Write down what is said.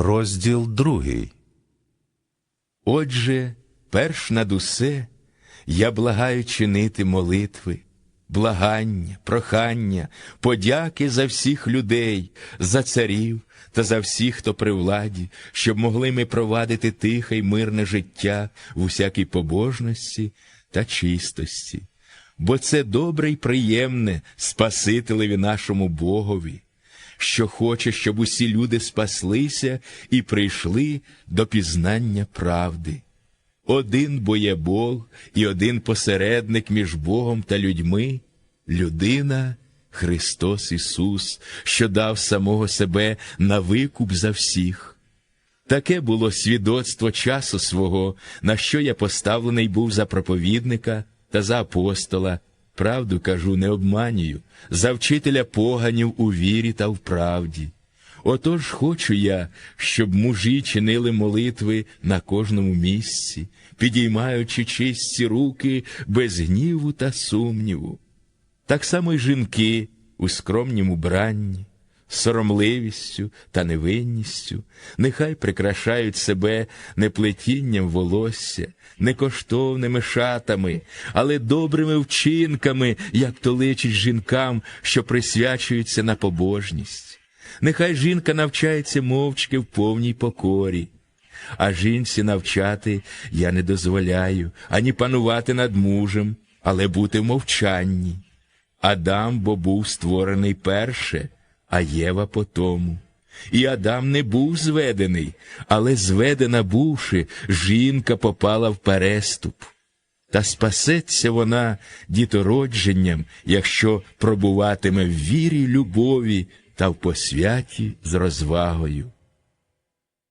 Розділ другий. Отже, перш над усе я благаю чинити молитви, благання, прохання, подяки за всіх людей, за царів та за всіх, хто при владі, щоб могли ми провадити тихе й мирне життя в усякій побожності та чистості. Бо це добре й приємне Спасителеві нашому Богові що хоче, щоб усі люди спаслися і прийшли до пізнання правди. Один бо є Бог і один посередник між Богом та людьми, людина Христос Ісус, що дав самого себе на викуп за всіх. Таке було свідоцтво часу свого, на що я поставлений був за проповідника та за апостола, правду кажу, не обманюю, за вчителя поганів у вірі та в правді. Отож хочу я, щоб мужі чинили молитви на кожному місці, підіймаючи чисті руки без гніву та сумніву. Так само й жінки у скромнім убранні, соромливістю та невинністю, нехай прикрашають себе не плетінням волосся, не коштовними шатами, але добрими вчинками, як то личить жінкам, що присвячуються на побожність. Нехай жінка навчається мовчки в повній покорі. А жінці навчати я не дозволяю ані панувати над мужем, але бути в мовчанні. Адам бо був створений перше, а Єва по тому. І Адам не був зведений, але зведена бувши, жінка попала в переступ. Та спасеться вона дітородженням, якщо пробуватиме в вірі, любові та в посвяті з розвагою.